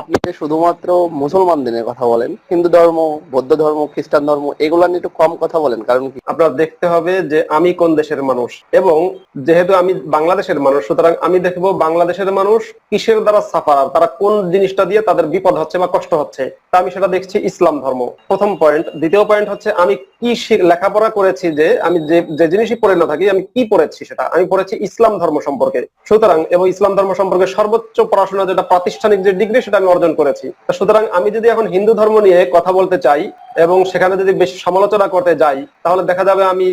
আপনি শুধুমাত্র মুসলমানদের কথা বলেন, হিন্দু ধর্ম, বৌদ্ধ ধর্ম, খ্রিস্টান ধর্ম, এগুলো নিয়ে একটু কম কথা বলেন, কারণ কি? আপনার দেখতে হবে যে আমি কোন দেশের মানুষ এবং যেহেতু আমি বাংলাদেশের মানুষ, সুতরাং আমি দেখব বাংলাদেশের মানুষ কিসের দ্বারা সাফার, তারা কোন জিনিসটা দিয়ে তাদের বিপদ হচ্ছে বা কষ্ট হচ্ছে, তা আমি সেটা দেখছি ইসলাম ধর্ম। প্রথম পয়েন্ট দ্বিতীয় পয়েন্ট হচ্ছে আমি কি লেখাপড়া করেছি যে আমি যে যে জিনিসই পড়ে না থাকি, আমি কি পড়েছি সেটা? আমি পড়েছি ইসলাম ধর্ম সম্পর্কে। সুতরাং এবং ইসলাম ধর্ম সম্পর্কে সর্বোচ্চ পড়াশোনা যেটা প্রাতিষ্ঠানিক যে ডিগ্রি সেটা আমি অর্জন করেছি। সুতরাং আমি যদি এখন হিন্দু ধর্ম নিয়ে কথা বলতে চাই এবং সেখানে যদি বেশি সমালোচনা করতে যাই, তাহলে দেখা যাবে আমি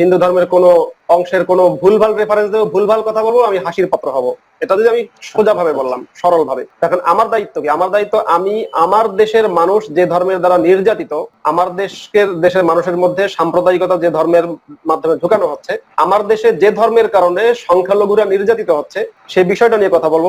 হিন্দু ধর্মের কোনো অংশের কোনো ভুলভাল রেফারেন্স দেবো, ভুলভাল কথা বলব, আমি হাসির পাত্র হব। এটা যদি আমি সোজা ভাবে বললাম সরল ভাবে এখন আমার দায়িত্ব কি? আমার দায়িত্ব আমি আমার দেশের মানুষ যে ধর্মের দ্বারা নির্যাতিত, আমার দেশকে, দেশের মানুষের মধ্যে সাম্প্রদায়িকতা যে ধর্মের মাধ্যমে ঢুকানো হচ্ছে, আমার দেশে যে ধর্মের কারণে সংখ্যালঘুরা নির্যাতিত হচ্ছে সেই বিষয়টা নিয়ে কথা বলব।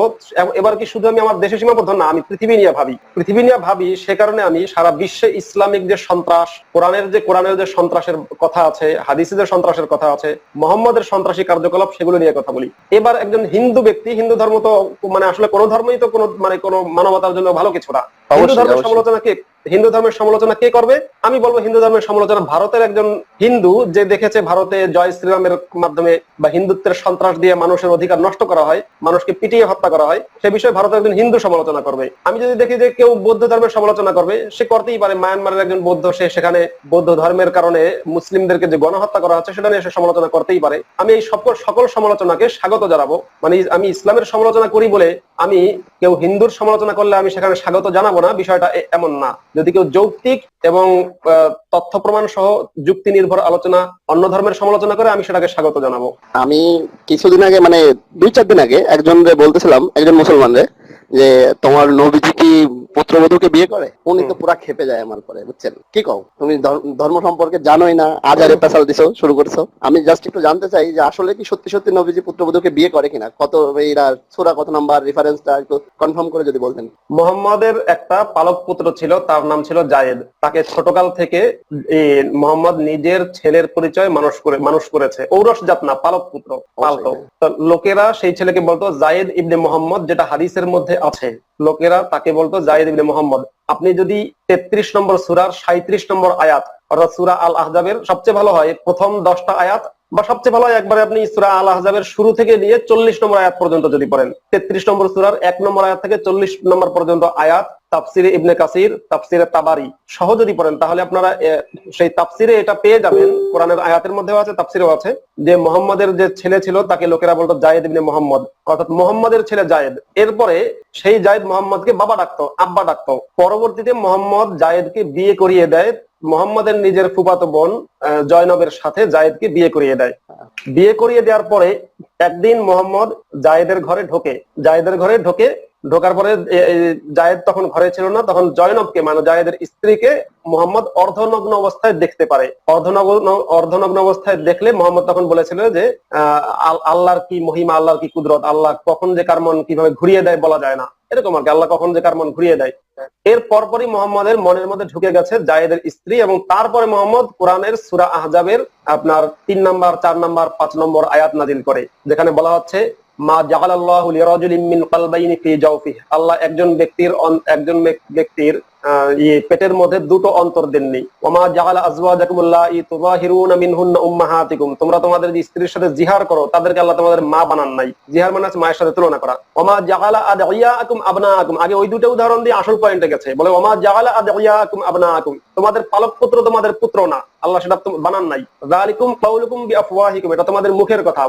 এবার কি শুধু আমি আমার দেশে সীমাবদ্ধ? না, আমি পৃথিবী নিয়ে ভাবি। পৃথিবী নিয়ে ভাবি, সে কারণে আমি সারা বিশ্বে ইসলামিক যে সন্ত্রাস, কোরআনের যে কোরআনের যে সন্ত্রাসের কথা আছে, হাদিসের যে সন্ত্রাসের কথা আছে, মোহাম্মদের সন্ত্রাসী কার্যকলাপ সেগুলো নিয়ে কথা বলি। এবার একজন হিন্দু ব্যক্তি, হিন্দু ধর্ম তো মানে আসলে কোনো ধর্মই তো কোনো মানে কোনো মানবতার জন্য ভালো কিছু না। হিন্দু অবশ্যই, ধর্মের অবশ্যই। সমালোচনা কে হিন্দু ধর্মের সমালোচনা কে করবে? আমি বলব হিন্দু ধর্মের সমালোচনা ভারতের একজন হিন্দু যে দেখেছে ভারতে জয় শ্রীরামের মাধ্যমে বা হিন্দুত্বের সন্ত্রাস দিয়ে মানুষের অধিকার নষ্ট করা হয় মানুষকে পিটিয়ে হত্যা করা হয় সে বিষয়ে ভারতের একজন হিন্দু সমালোচনা করবে। আমি যদি দেখি যে কেউ বৌদ্ধ ধর্মের সমালোচনা করবে সে করতেই পারে। মায়ানমারের একজন বৌদ্ধ সে সেখানে বৌদ্ধ ধর্মের কারণে মুসলিমদেরকে যে গণহত্যা করা হচ্ছে সেটা নিয়ে সে সমালোচনা করতেই পারে। আমি এই সকল সকল সমালোচনাকে স্বাগত জানাব। মানে আমি ইসলামের সমালোচনা করি বলে আমি কেউ হিন্দুর সমালোচনা করলে আমি সেখানে স্বাগত জানাব না, বিষয়টা এমন না। যদি কেউ যৌক্তিক এবং তথ্য প্রমাণ সহ যুক্তি নির্ভর আলোচনা, অন্য ধর্মের সমালোচনা করে, আমি সেটাকে স্বাগত জানাব। আমি কিছুদিন আগে মানে দুই চার দিন আগে একজন বলতেছিলাম, একজন মুসলমান রে যে তোমার নবীজি কি পুত্রবধূকে বিয়ে করে? উনি তো পুরা খেপে যায় আমার পরে বুঝছেন? কি কও? তুমি ধর্ম সম্পর্কে জানোই না আজারে পেশাল দিছো শুরু করেছ। আমি জাস্ট একটু জানতে চাই যে আসলে কি সত্যি সত্যি নবীজি পুত্রবধূকে বিয়ে করে কিনা? কত এরা সুরা কত নাম্বার রেফারেন্সটা একটু কনফার্ম করে যদি বলতেন। মোহাম্মদের একটা পালক পুত্র ছিল তার নাম ছিল জায়েদ। তাকে ছোটকাল থেকে মোহাম্মদ নিজের ছেলের পরিচয় মানুষ করে মানুষ করেছে। ঔরস জাত না পালক পুত্র পালতো লোকেরা সেই ছেলেকে বলতো জায়েদ ইবনে মোহাম্মদ যেটা হাদিসের মধ্যে আছে। লোকেরা তাকে বলতো জাহিদ ইবনে মোহাম্মদ, আপনি যদি তেত্রিশ নম্বর সুরার সাঁত্রিশ নম্বর আয়াত অর্থাৎ সুরা আল আহজাবের সবচেয়ে ভালো হয়, প্রথম দশটা আয়াত, বা সবচেয়ে ভালো হয় একবারে আপনি সুরা আল আহজাবের শুরু থেকে নিয়ে চল্লিশ নম্বর আয়াত পর্যন্ত যদি পড়েন। তেত্রিশ নম্বর সুরার এক নম্বর আয়াত থেকে চল্লিশ নম্বর পর্যন্ত আয়াত তাফসিরে ইবনে কাসির, তাফসিরে তাবারি সহ যদি পড়েন, তাহলে আপনারা সেই তাফসিরে এটা পেয়ে যাবেন। কোরআনের আয়াতের মধ্যেও আছে, তাফসিরেও আছে। যে মোহাম্মদের যে ছেলে ছিল, তাকে লোকেরা বলতো জায়েদ ইবনে মোহাম্মদ। অর্থাৎ মোহাম্মদের ছেলে জায়েদ। এরপরে সেই জায়েদ মোহাম্মদকে বাবা ডাকতো, আব্বা ডাকতো। পরবর্তীতে মোহাম্মদ জায়েদকে বিয়ে করিয়ে দেয়। মোহাম্মদের নিজের ফুফাতো বোন জয়নবের সাথে জায়েদকে বিয়ে করিয়ে দেয়। বিয়ে করিয়ে দেওয়ার পরে একদিন মোহাম্মদ জায়েদের ঘরে ঢোকে। জায়েদের ঘরে ঢোকে ঢোকার পরে জায়েদ তখন ঘরে ছিল না, তখন জয়নবকে মানে জায়েদের স্ত্রীকে মোহাম্মদ অর্ধনগ্ন অবস্থায় দেখতে পারে। অর্ধনগ্ন অর্ধনগ্ন অবস্থায় দেখলে মোহাম্মদ তখন বলেছিল যে আল্লাহর কি মহিমা, আল্লাহর কি কুদরত, আল্লাহ কখন যে কার মন কীভাবে ঘুরিয়ে দেয় বলা যায় না। এরকম আর কি, আল্লাহ কখন যে কার মন ঘুরিয়ে দেয়। এর পরপরই মোহাম্মদের মনের মধ্যে ঢুকে গেছে জায়েদের স্ত্রী এবং তারপরে মোহাম্মদ কোরআনের সুরা আহজাবের আপনার তিন নাম্বার, চার নাম্বার, পাঁচ নম্বর আয়াত নাজিল করে, যেখানে বলা হচ্ছে মা জাআলাল্লাহু লিরাজুলিন মিন কলবাইনি ফি জাওফিহি। আল্লাহ একজন ব্যক্তির একজন ব্যক- ব্যক্তির পেটের মধ্যে দুটো অন্তর দেননি ওমা জাআলা আজওয়াজাকুম আল্লাহি তুযাহিরুনা মিনহুন্না উম্মাহাতিকুম। তোমরা তোমাদের স্ত্রীর সাথে জিহার করো, তাদেরকে আল্লাহ তোমাদের মা বানান নাই। জিহার মানে মায়ের সাথে তুলনা করা। ওমা আবনাআকুম আগে ওই দুটো উদাহরণ দিয়ে আসল পয়েন্টে গেছে। বলে ওমা আবনাআকুম তোমাদের পালক পুত্র তোমাদের পুত্র না। আল্লাহ সেটা বানান নাই। যালিকুম এটা তোমাদের মুখের কথা।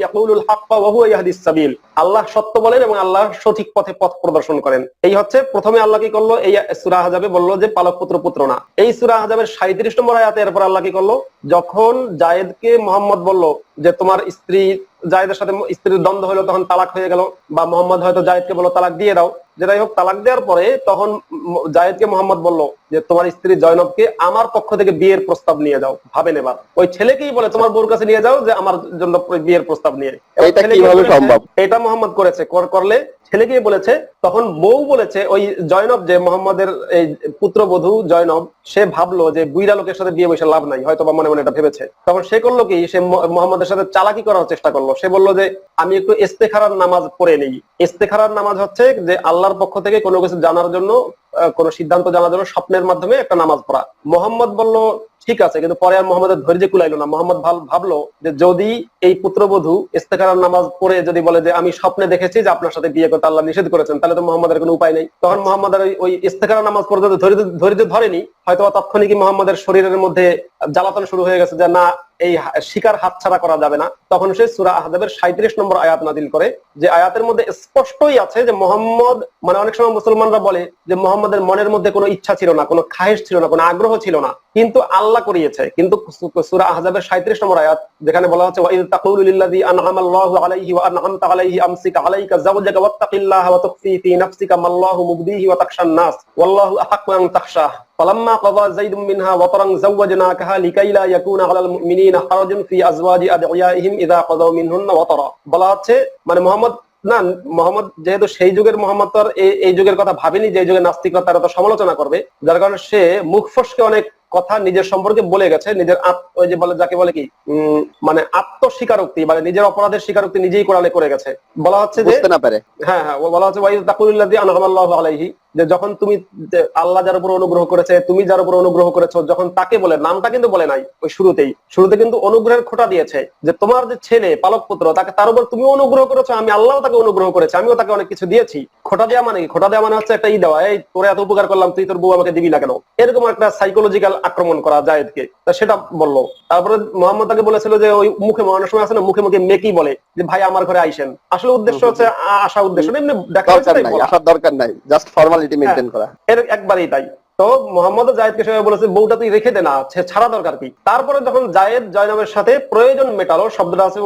ইয়াকুলুল হাক্কা ওয়া হুয়া ইয়াহদিস সাবিল। আল্লাহ সত্য বলেন এবং আল্লাহ সঠিক পথে পথ প্রদর্শন করেন। এই হচ্ছে প্রথমে আল্লাহ কি করল? এই সূরা হাজাবে বলল যে পালক পুত্র পুত্র না। এই সূরা হাজাবের 37 নম্বর আয়াতে এরপর আল্লাহ কি করল? যখন জায়েদকে মোহাম্মদ বলল যে তোমার স্ত্রী জায়েদের সাথে স্ত্রীর দ্বন্দ্ব হলো তখন তালাক হয়ে গেল বা মোহাম্মদ হয়তো জায়েদকে বলল তালাক দিয়ে দাও। যেটাই হোক তালাক দেওয়ার পরে তখন জায়েদকে মোহাম্মদ বলল যে তোমার স্ত্রী জয়নবকে আমার পক্ষ থেকে বিয়ের প্রস্তাব নিয়ে যাও। ভাবে নেবার ওই ছেলেকেই বলে তোমার বউর কাছে নিয়ে যাও যে আমার জন্য বিয়ের প্রস্তাব নিয়ে এটা মোহাম্মদ করেছে। কর- করলে ছেলে গিয়ে বলেছে, তখন বউ বলেছে, ওই জয়নব যে মোহাম্মদের এই পুত্রবধূ জয়নব, সে ভাবলো যে বুইরা লোকের সাথে বিয়ে বসে লাভ নাই হয়তো বা মনে মনে এটা ভেবেছে। তখন সে করল কি, সে মোহাম্মদের সাথে চালাকি করার চেষ্টা করল। সে বলল যে, আমি একটু ইস্তেখারার নামাজ পড়ে নেই। ইস্তেখারার নামাজ হচ্ছে যে আল্লাহর পক্ষ থেকে কোনো কিছু জানার জন্য কোনো সিদ্ধান্ত জানার জন্য স্বপ্নের মাধ্যমে একটা নামাজ পড়া। মোহাম্মদ বলল ঠিক আছে, কিন্তু পরে আর মোহাম্মদের ধৈর্য কুলাইলো না। মোহাম্মদ ভাবলো যে যদি এই পুত্রবধূ ইস্তেখারার নামাজ পড়ে যদি বলে যে আমি স্বপ্নে দেখেছি যে আপনার সাথে বিয়ে করতে আল্লাহ নিষেধ করেছেন, তাহলে তো মোহাম্মদের কোনো উপায় নেই। তখন মোহাম্মদের ওই- ওই ইস্তেখারার নামাজ যদি ধৈর্য ধরেনি হয়তো বা তৎক্ষণিকই মোহাম্মদের শরীরের মধ্যে জ্বালাতন শুরু হয়ে গেছে যে না, এই শিকার হাতছাড়া করা যাবে না। তখন সে সুরা আহজাবের সাঁত্রিশ নম্বর আয়াত নাজিল করে, যে আয়াতের মধ্যে স্পষ্টই আছে যে মোহাম্মদ মানে অনেক সময় মুসলমানরা বলে যে মোহাম্মদের মনের মধ্যে কোনো ইচ্ছা ছিল না, কোনো খাহেশ ছিল না, কোনো আগ্রহ ছিল না। কিন্তু আল্লাহ করিয়েছে কিন্তু সুরা আহজাবের সাঁত্রিশ নম্বর আয়াত যেখানে বলা হচ্ছে ওয়াইদ তাকুলু লিল্লাযী আনআমাল্লাহু আলাইহি ওয়া আনআমতা আলাইহি আমসিকা আলাইকা যাওজাকা ওয়াত্তাকিল্লাহা ওয়া তুখফি ফি নাফসিকা মাল্লাহু মুবদিহি ওয়া তাখশান নাস ওয়াল্লাহু আহাক্কু আন তাখশাহ فلما قضى زيد منها وطرا زوجناكها لكي لا يكون على المؤمنين حرج في ازواج ادعيائهم اذا قضوا منهن وطرا বলা হচ্ছে মানে মোহাম্মদ না মোহাম্মদ যেহেতু সেই যুগের মোহাম্মদ তো আর এই- এই যুগের কথা ভাবেনি যে এই যুগের নাস্তিকরা তারা তো সমালোচনা করবে যার কারণে সে মুখ ফসকে অনেক কথা নিজের সম্পর্কে বলে গেছে নিজের আত্ম ওই যে বলে যাকে বলে কি উম, মানে আত্মস্বীকারোক্তি মানে নিজের অপরাধের স্বীকারোক্তি নিজেই কোরআনে করে গেছে। বলা হচ্ছে যে না পারে। হ্যাঁ হ্যাঁ ও বলা হচ্ছে আলাইহি যে যখন তুমি আল্লাহ যার উপর অনুগ্রহ করেছে তুমি যার উপর অনুগ্রহ করেছ যখন তাকে বলে নামটা কিন্তু বলে নাই ওই শুরুতেই। শুরুতে কিন্তু অনুগ্রহের খোটা দিয়েছে যে তোমার যে ছেলে পালক পুত্র তাকে তার উপর তুমি অনুগ্রহ করেছ আমি আল্লাহ তাকে অনুগ্রহ করেছি আমিও তাকে অনেক কিছু দিয়েছি। খোটা দেওয়া মানে খোটা দেওয়া মানে হচ্ছে একটা ই দেওয়া এই তোরে এত উপকার করলাম তুই তোর বউ আমাকে দিবি না কেন? এরকম একটা সাইকোলজিক্যাল আক্রমণ করা জায়েদকে তা সেটা বলল। তারপরে মোহাম্মদ তাকে বলেছিল যে ওই মুখে সময় আছে না মুখে মুখে মেকি বলে যে ভাই আমার ঘরে আইসেন। আসলে উদ্দেশ্য হচ্ছে আসা উদ্দেশ্য। এমনি দেখা দরকার নাই বলা। আসার দরকার নাই মেনটেন করা। এর একবারই তাই। তো মোহাম্মদ জায়েদকে সবাই বলেছে বউটা তুই রেখে দে না ছাড়া দরকার কি? তারপরে যখন জায়েদ জয়নাবের সাথে প্রয়োজন মেটালো শব্দটা আছে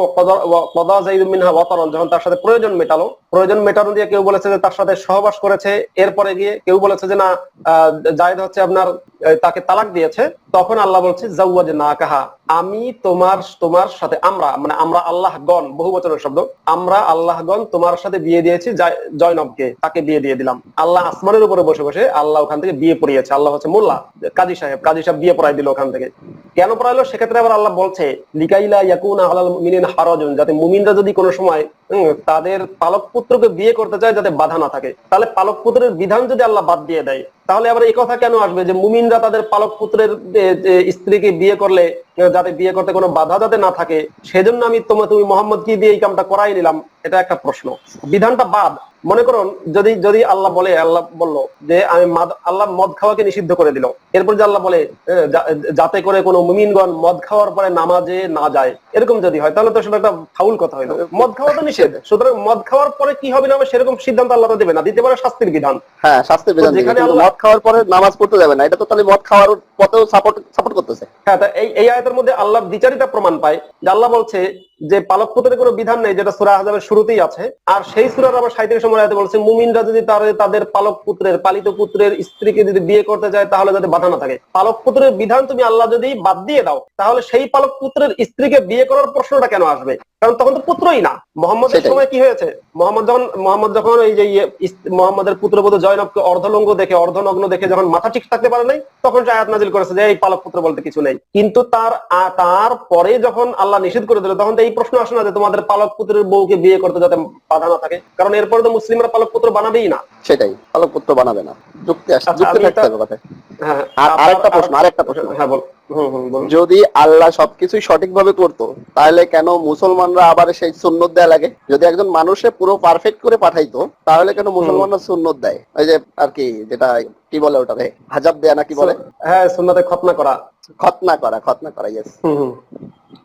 কদা- জাইদুম মিনহা ওয়াতারান যখন তার সাথে প্রয়োজন মেটালো প্রয়োজন মেটানো দিয়ে কেউ বলেছে যে তার সাথে সহবাস করেছে এরপরে গিয়ে কেউ বলেছে যে না আহ, জায়েদ হচ্ছে আপনার তাকে তালাক দিয়েছে তখন আল্লাহ বলছে জাউয়াজ না কাহা। আমি তোমার তোমার সাথে আমরা মানে আমরা আল্লাহগণ, বহু বচনের শব্দ, আমরা আল্লাহগণ তোমার সাথে বিয়ে দিয়েছি জয়নবকে, তাকে বিয়ে দিয়ে দিলাম। আল্লাহ আসমানের উপরে বসে বসে আল্লাহ ওখান থেকে বিয়ে পড়িয়েছে। আল্লাহ হচ্ছে মোল্লা, কাজী সাহেব কাজী সাহেব বিয়ে পড়াই দিল ওখান থেকে। কেন পড়াইলো? সেক্ষেত্রে আবার আল্লাহ বলছে, লিকাইলা ইয়াকুনা আলাল মিনিন হারাজুন, যাতে মুমিনরা যদি কোনো সময় তাদের পালক পুত্রকে বিয়ে করতে চায় যাতে বাধা না থাকে। তাহলে পালক পুত্রের বিধান যদি আল্লাহ বাদ দিয়ে দেয়, তাহলে আবার এই কথা কেন আসবে যে মুমিনরা তাদের পালক পুত্রের স্ত্রীকে বিয়ে করলে, যাতে বিয়ে করতে কোনো বাধা যাতে না থাকে? সেজন্য আমি তোমার তুমি মোহাম্মদ কি দিয়ে এই কামটা করাই নিলাম? এটা একটা প্রশ্ন। বিধানটা বাদ। মনে করুন যদি যদি আল্লাহ বলে আল্লাহ বলল যে আমি আল্লাহ মদ খাওয়াকে নিষিদ্ধ করে দিল। এরপর যে আল্লাহ বলে যাতে করে কোনো মুমিনগণ মদ খাওয়ার পরে নামাজে না যায়। এরকম যদি হয় তাহলে তো সেটা একটা ফাউল কথা হইল। মদ খাওয়া তো নিষেধ। সুতরাং মদ খাওয়ার পরে কি হবে না সেরকম সিদ্ধান্ত আল্লাহ তো দেবে না। দিতে পারে শাস্তির বিধান। হ্যাঁ শাস্তির বিধান যেখানে মদ খাওয়ার পরে নামাজ পড়তে যাবে না। এটা তো তাহলে মদ খাওয়ার পথেও সাপোর্ট সাপোর্ট করতেছে। হ্যাঁ এই এই আয়াতের মধ্যে আল্লাহ বিচারিতা প্রমাণ পায়। যে আল্লাহ বলছে যে পালক পুত্রের কোনো বিধান নেই যেটা সুরা আহজাবের শুরুতেই আছে আর সেই সুরার আবার সাঁত্রিশ নম্বর আয়াতে বলছে মুমিনরা যদি তার তাদের পালক পুত্রের পালিত পুত্রের স্ত্রীকে যদি বিয়ে করতে চায় তাহলে যাতে বাধা না থাকে। পালক পুত্রের বিধান তুমি আল্লাহ যদি বাদ দিয়ে দাও তাহলে সেই পালক পুত্রের স্ত্রীকে বিয়ে করার প্রশ্নটা কেন আসবে? কারণ তখন তো পুত্রই না। মোহাম্মদের সময় কি হয়েছে? মোহাম্মদ যখন মোহাম্মদ যখন এই যে ইয়ে মোহাম্মদের পুত্রবধূ জয়নবকে অর্ধলঙ্গ দেখে অর্ধনগ্ন দেখে যখন মাথা ঠিক থাকতে পারে নাই তখন সে আয়াত নাজিল করেছে যে এই পালক পুত্র বলতে কিছু নেই। কিন্তু তার তার পরে যখন আল্লাহ নিষেধ করে দিল তখন তো এই প্রশ্ন আসে না যে তোমাদের পালক পুত্রের বউকে বিয়ে করতে যাতে বাধা না থাকে। কারণ এরপরে তো মুসলিমরা পালক পুত্র বানাবেই না। সেটাই পালক পুত্র বানাবে না। যুক্তি আচ্ছা, যুক্তি থাকতে হবে কথায়। হ্যাঁ আর আরেকটা প্রশ্ন আরেকটা প্রশ্ন। হ্যাঁ বল। যদি আল্লাহ সবকিছুই সঠিকভাবে করতো তাহলে কেন মুসলমানরা আবার সেই সুন্নত দেয়া লাগে? যদি একজন মানুষে পুরো পারফেক্ট করে পাঠাইতো তাহলে কেন মুসলমানরা সুন্নত দেয়? ওই যে আর কি যেটা কি বলে ওটা রে হাজাব দেয়া না কি বলে? হ্যাঁ সুন্নাতে খতনা করা। খতনা করা খতনা করা ইয়েস।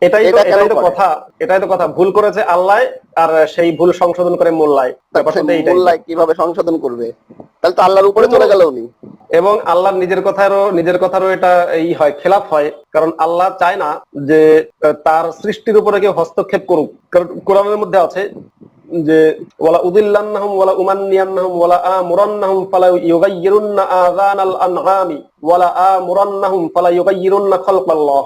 এটাই তো এটা এটাই তো কথা। এটাই তো কথা। ভুল করেছে আল্লাহ আর সেই ভুল সংশোধন করে মোল্লায়। মোল্লায় কীভাবে সংশোধন করবে? তাহলে তো আল্লাহর উপরে চলে গেল উনি। এবং আল্লাহ নিজের কথারও নিজের কথারও এটা এই হয় খেলাফ হয়। কারণ আল্লাহ চায় না যে তার সৃষ্টির উপরে কেউ হস্তক্ষেপ করুক। কারণ কোরআনের মধ্যে আছে যে ওয়ালা উদিল্লান্নাহুম ওয়ালা উমান্নিয়ান্নাহুম ওয়ালা আমুরান্নাহুম ফালা ইউগাইয়িরুন্না আযানাল আনআমি ওয়ালা আমুরান্নাহুম ফালা ইউগাইয়িরুন্না খালকাল্লাহ।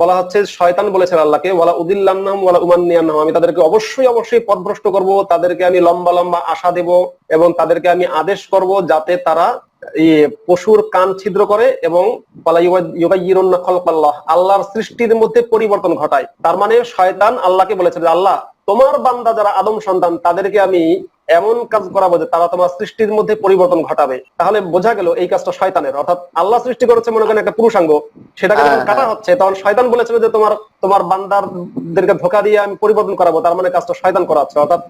বলা হচ্ছে শয়তান বলেছেন আল্লাহকে, ওয়ালা উদিল্লান্নাহুম ওয়ালা উমান্নিয়ান্নাহুম। আমি তাদেরকে অবশ্যই অবশ্যই পথভ্রষ্ট করব, তাদেরকে আমি লম্বা লম্বা আশা দেব এবং তাদেরকে আমি আদেশ করব যাতে তারা পশুর কান ছিদ্র করে এবং আল্লাহর সৃষ্টির মধ্যে পরিবর্তন ঘটায়। তার মানে শয়তান আল্লাহকে বলেছে আল্লাহ তোমার বান্দা যারা আদম সন্তান তাদেরকে আমি এমন কাজ করাবো যে তারা তোমার সৃষ্টির মধ্যে পরিবর্তন ঘটাবে। তাহলে বোঝা গেল এই কাজটা শয়তানের। অর্থাৎ আল্লাহ সৃষ্টি করেছে মনে করেন একটা পুরুষাঙ্গ সেটাকে যখন হ্যাঁ, কাটা হচ্ছে তখন শয়তান বলেছিল যে তোমার তোমার বান্দারদেরকে ধোকা দিয়ে আমি পরিবর্তন করাবো তার মানে কাজটা শয়তান করাচ্ছে। অর্থাৎ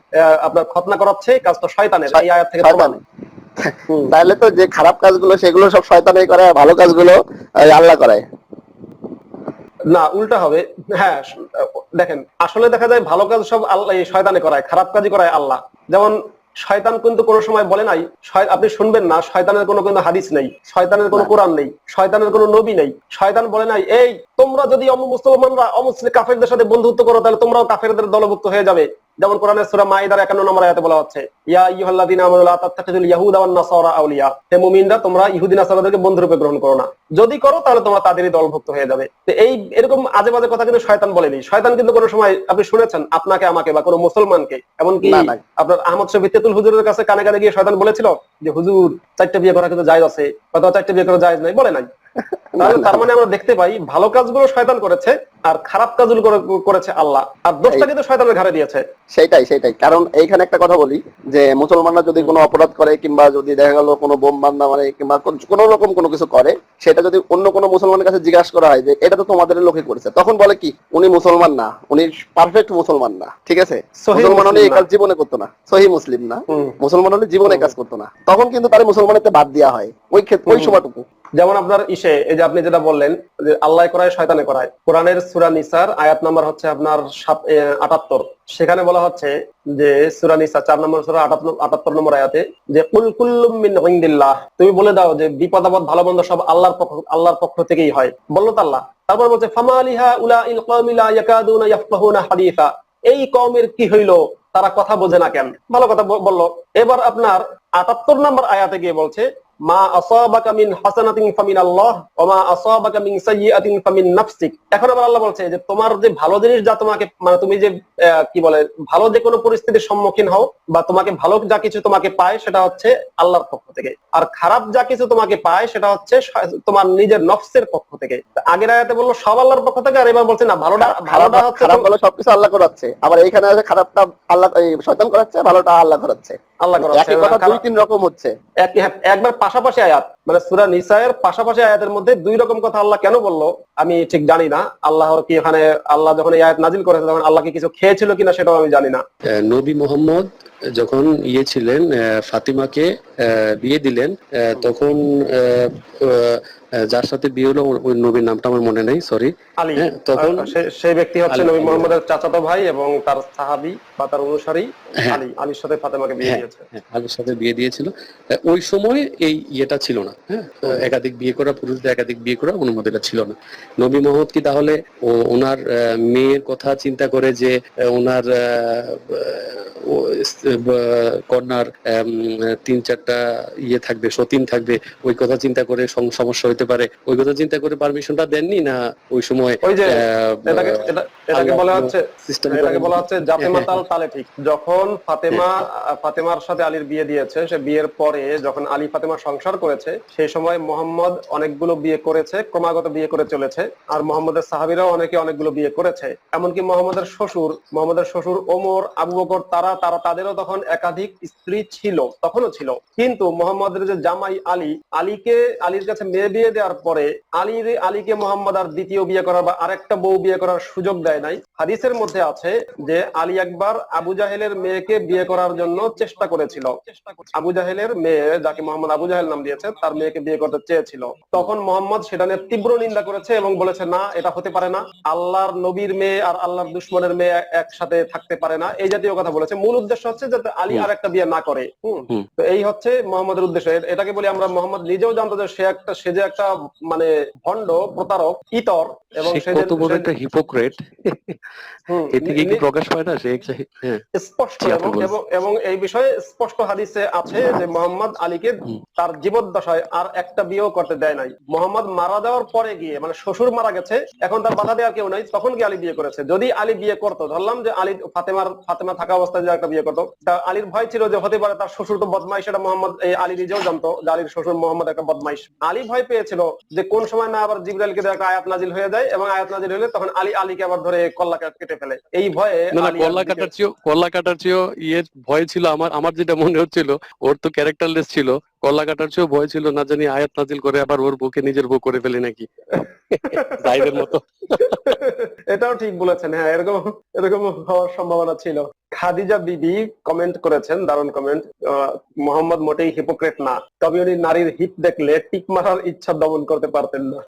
আপনার খতনা করাচ্ছে কাজটা শয়তানের। এই আয়াত থেকে। তাহলে তো যে খারাপ কাজগুলো সেগুলো সব শয়তানই করে ভালো কাজগুলো আল্লাহ করায় না উল্টা হবে। হ্যাঁ দেখেন আসলে দেখা যায় ভালো কাজ সব আল্লাহ শয়তানে করায় খারাপ কাজই করায় আল্লাহ। যেমন শয়তান কিন্তু কোনো সময় বলে নাই আপনি শুনবেন না শয়তানের কোনো কিন্তু হাদিস নেই শয়তানের কোনো কোরআন নেই শয়তানের কোনো নবী নেই। শয়তান বলে নাই এই তোমরা যদি অমুসলমানরা মুসলমানরা অমুসলিম কাফেরদের সাথে বন্ধুত্ব করো তাহলে তোমরাও কাফেরদের দলভুক্ত হয়ে যাবে। যেমন কোরআনের সূরা মাইদার 51 নম্বর আয়াতে বলা হচ্ছে ইয়া আইয়ুহাল্লাযীনা আমানু লা তাত্তাখিযুল ইয়াহুদা ওয়ান নাসারা আউলিয়া। হে মুমিনরা তোমরা ইহুদি নাসারাদেরকে বন্ধুরূপে গ্রহণ করো না। যদি করো তাহলে তোমরা তাদেরই দলভুক্ত হয়ে যাবে। তো এই এরকম আজে বাজে কথা কিন্তু শয়তান বলেনি। শয়তান কিন্তু কোনো সময় আপনি শুনেছেন আপনাকে আমাকে বা কোনো মুসলমানকে এমনকি না, না। আপনার আহমদ শফি তেতুল হুজুরের কাছে কানে কানে গিয়ে শয়তান বলেছিল যে হুজুর চারটা বিয়ে করা কিন্তু জায়েজ আছে অথবা চারটা বিয়ে করা জায়েজ নাই। বলে নাই। তাহলে তার মানে আমরা দেখতে পাই ভালো কাজগুলো শয়তান করেছে আর খারাপ কাজগুলো করেছে আল্লাহ। আর দোষটা কিন্তু শয়তানের ঘাড়ে দিয়েছে। সেটাই সেটাই কারণ এইখানে একটা কথা বলি যে মুসলমানরা যদি কোনো অপরাধ করে কিংবা যদি দেখা গেল কোনো বোম বান্ধা মানে কিংবা কোনো রকম কোনো কিছু করে সেটা যদি অন্য কোনো মুসলমানের কাছে জিজ্ঞাসা করা হয় যে এটা তো তোমাদের লোকে করেছে। তখন বলে কি উনি মুসলমান না উনি পারফেক্ট মুসলমান না। ঠিক আছে? মুসলমান হলে এই কাজ জীবনে করতো না। সহি মুসলিম না। মুসলমান হলে জীবনে কাজ করতো না। তখন কিন্তু তার মুসলমানেতে বাদ দেওয়া হয়। ওই ক্ষেত্রে ওই। সময়টুকু। যেমন আপনার ইসে, এই যে আপনি যেটা বললেন যে আল্লাহ করায়, শয়তানে করায়। কোরআনের সূরা নিসার, আয়াত নাম্বার হচ্ছে আপনার আটাত্তর। সেখানে বলা হচ্ছে যে সুরা নিসা চার নম্বর সূরা, আটাত্তর নম্বর আয়াতে যে, কুল কুল্লুম তুমি বলে দাও যে, বিপদ আপদ, ভালো মন্দ সব আল্লাহর পক্ষ আল্লাহর পক্ষ থেকেই হয়। বলল তো আল্লাহ। তারপর বলছে ফামালিহা উলা ইল কওমিলা ইয়াকাদুনা ইয়াফকাহুনা হাদিসা। এই কওমের কি হইল? তারা কথা বোঝে না কেন? ভালো কথা বলল। এবার আপনার আটাত্তর নম্বর আয়াতে গিয়ে বলছে মা আসাবাকা মিন হাসানাতিন ফামিন আল্লাহ ওয়া মা আসাবাকা মিন সাইয়্যাতিন ফামিন নাফসিক। এখন আবার আল্লাহ বলছে যে তোমার যে ভালো জিনিস যা তোমাকে মানে তুমি যে কি বলে ভালো যে কোনো পরিস্থিতির সম্মুখীন হও বা তোমাকে ভালো যা কিছু তোমাকে পায় সেটা হচ্ছে আল্লাহর পক্ষ থেকে। আর খারাপ যা কিছু তোমাকে পায় সেটা হচ্ছে তোমার নিজের নফসের পক্ষ থেকে। আগের আয়াতে বলল সব আল্লাহর পক্ষ থেকে আর এবার বলছে না ভালোটা ভালোটা হচ্ছে খারাপ হলে সবকিছু আল্লাহ করাচ্ছে। আবার এইখানে খারাপটা আল্লাহ শয়তান করাচ্ছে ভালোটা আল্লাহ করাচ্ছে। আল্লাহ একই কথা দুই তিন রকম হচ্ছে। এক- হ্যাঁ, একবার পাশাপাশি আয়াত মানে সুরা নিসায়ের পাশাপাশি আয়াতের মধ্যে দুই রকম কথা আল্লাহ কেন বলল আমি ঠিক জানি না। আল্লাহর কি এখানে আল্লাহ যখন এই আয়াত নাজিল করেছে তখন আল্লাহকে কিছু খেয়েছিল কিনা সেটাও আমি জানি না। নবী মোহাম্মদ যখন ইয়ে ছিলেন ফাতিমাকে বিয়ে দিলেন তখন যার সাথে বিয়ে হলো ওই নবীর নামটা আমার মনে নেই সরি হ্যাঁ, তখন- সেই ব্যক্তি হচ্ছে নবী মোহাম্মদের চাচাতো ভাই এবং তার সাহাবি বা তার অনুসারী হ্যাঁ। আলী। আলীর সাথে ফাতেমাকে বিয়ে হ্যাঁ, দিয়েছে। আলীর সাথে বিয়ে দিয়েছিল। ওই সময় এই ইয়েটা ছিল না হ্যাঁ একাধিক বিয়ে করা পুরুষদের একাধিক বিয়ে করা অনুমতিটা ছিল না। নবী মোহাম্মদ কি তাহলে ও ওনার আহ, মেয়ের কথা চিন্তা করে যে ওনার কন্যার তিন চারটা ইয়ে থাকবে সতীন থাকবে ওই কথা চিন্তা করে সমস্যা হতে পারে। ওই কথা চিন্তা করে পারমিশনটা দেননি না ওই সময় ওই যে আহ, এটাকে এটা- এটাকে আল্লাহ বলা হচ্ছে এটাকে বলা হচ্ছে জাতেমা তাল তালে ঠিক। যখন ফাতেমা ফাতেমার সাথে আলীর বিয়ে দিয়েছে সে বিয়ের পরে যখন আলী ফাতেমা সংসার করেছে সেই সময় মোহাম্মদ অনেকগুলো বিয়ে করেছে ক্রমাগত বিয়ে করে চলেছে আর মোহাম্মদের সাহাবিরাও অনেকে অনেকগুলো বিয়ে করেছে। এমনকি মোহাম্মদের শ্বশুর মোহাম্মদের শ্বশুর ওমর আবু বকর তারা তারা তাদেরও তখন একাধিক স্ত্রী ছিল, তখনও ছিল। কিন্তু মোহাম্মদের যে জামাই আলী, আলীকে, আলীর কাছে মেয়ে বিয়ে দেওয়ার পরে আলীর, আলীকে মোহাম্মদ আর দ্বিতীয় বিয়ে করার বা আরেকটা বউ বিয়ে করার সুযোগ দেয় নাই। হাদিসের মধ্যে আছে যে, আলী একবার আবু জাহেলের মেয়েকে বিয়ে করার জন্য চেষ্টা করেছিল। আবু জাহেলের মেয়ে, যাকে মোহাম্মদ আবু জাহেল নাম দিয়েছে, তার মেয়েকে বিয়ে করতে চেয়েছিল। তখন মোহাম্মদ সেটা নিয়ে তীব্র নিন্দা করেছে এবং বলেছে, না, এটা হতে পারে না। আল্লাহর নবীর মেয়ে আর আল্লাহর দুশ্মনের মেয়ে একসাথে থাকতে পারে না। এই জাতীয় কথা বলেছে। মূল উদ্দেশ্য হচ্ছে যাতে আলী। আর একটা বিয়ে না করে। হুম। তো এই হচ্ছে মোহাম্মদের উদ্দেশ্য। এটাকে বলি আমরা মোহাম্মদ নিজেও জানতো যে সে একটা সে যে একটা মানে ভণ্ড প্রতারক ইতর এবং সে কত বড় একটা হিপোক্রেট কি প্রকাশ পায় না? সে হ্যাঁ। স্পষ্ট এবং এই বিষয়ে স্পষ্ট হাদিসে আছে যে মোহাম্মদ আলীকে তার জীবদ্দশায় আর একটা বিয়েও করতে দেয় নাই। মোহাম্মদ মারা যাওয়ার পরে গিয়ে মানে শ্বশুর মারা গেছে এখন তার বাধা দেওয়ার কেউ নাই তখন কি আলী বিয়ে করেছে? যদি আলী বিয়ে করতো ধরলাম যে আলী ফাতেমার ফাতেমা থাকা অবস্থায় যে একটা বিয়ে করতো আলীর ভয় ছিল যে হতে পারে তার শ্বশুর তো বদমাইশ এটা মোহাম্মদ আলী নিজেও জানতো যে আলীর শ্বশুর মোহাম্মদ একটা বদমাইশ। আলী ভয় পেয়েছিল যে কোন সময় না আবার জিবরাইলকে একটা আয়াত নাজিল হয়ে যায় এবং আয়াত নাজিল হলে তখন আলী আলীকে আবার ধরে কল্লা কেটে ফেলে। এই ভয়ে কল্লা কাটার চেয়েও কল্লা কাটার চেয়েও ইয়ে ভয় ছিল আমার আমার যেটা মনে হচ্ছিল ওর তো ক্যারেক্টারলেস ছিল কল্লা কাটার চেয়েও ভয় ছিল না জানি আয়াত নাজিল করে আবার ওর বুকে নিজের বউ করে ফেলি নাকি। জাহিদের মতো। এটাও ঠিক বলেছেন হ্যাঁ এরকম এরকম হওয়ার সম্ভাবনা ছিল। খাদিজা বিবি কমেন্ট করেছেন, দারুণ কমেন্ট মোহাম্মদ মোটেই হিপোক্রেট না। তবে উনি নারীর হিপ দেখলে টিক মারার ইচ্ছা দমন করতে পারতেন না।